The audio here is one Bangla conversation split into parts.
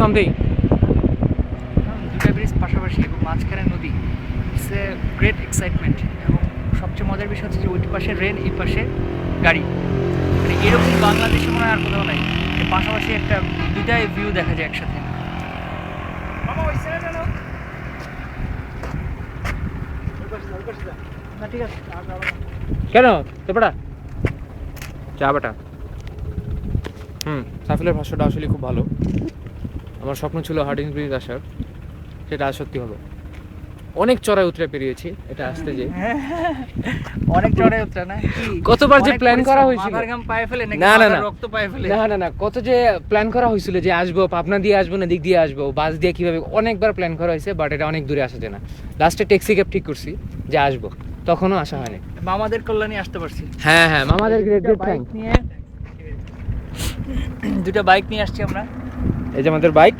সামথিং কারণ দুটা ব্রিজ পাশাপাশি এবং মাঝখানে নদী। ইটস এ গ্রেট এক্সাইটমেন্ট এবং সবচেয়ে মজার বিষয় হচ্ছে যে ওই পাশে রেল এই পাশে গাড়ি। মানে এরকম বাংলাদেশে মনে হয় আর কোথাও নাই। পাশাপাশি একটা দুটাই ভিউ দেখা যায় একসাথে। কেন? চাপাটা চাপাটা হুম সাইফুলের ভাষাটা আসলে খুব ভালো। আমার স্বপ্ন ছিল হার্ডিং ব্রিজ আসার। সেটা আজ সত্যি হলো। অনেক চড়াই উতরে পেরিয়েছি এটা আসতে যে। অনেক চড়াই উতরা না? কতবার যে plan করা হয়েছিল। না, না, না। রক্ত পায়ে ফেলে? না না না কত যে প্ল্যান করা হয়েছিল যে আসব পাবনা দিয়ে আসব না দিক দিয়ে আসব বাস দিয়ে কীভাবে অনেকবার প্ল্যান করা হয়েছে বাট এটা অনেক দূরে আসা যায় না। লাস্টে ট্যাক্সি ক্যাব ঠিক করছি যে আসব। তখনও আসা হয়নি। মামাদের কল্যাণে আসতে পারছি। হ্যাঁ হ্যাঁ মামাদের গ্রেট গ্রেট বাইক নিয়ে দুটা বাইক নিয়ে আসছি আমরা। এই যে আমাদের বাইক।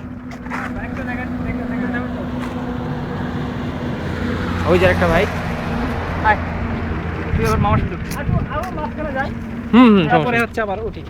ওই যে একটা বাইক। আয় তুই আবার মামার সাথে হুম হুম তারপরে হচ্ছে আবার উঠি।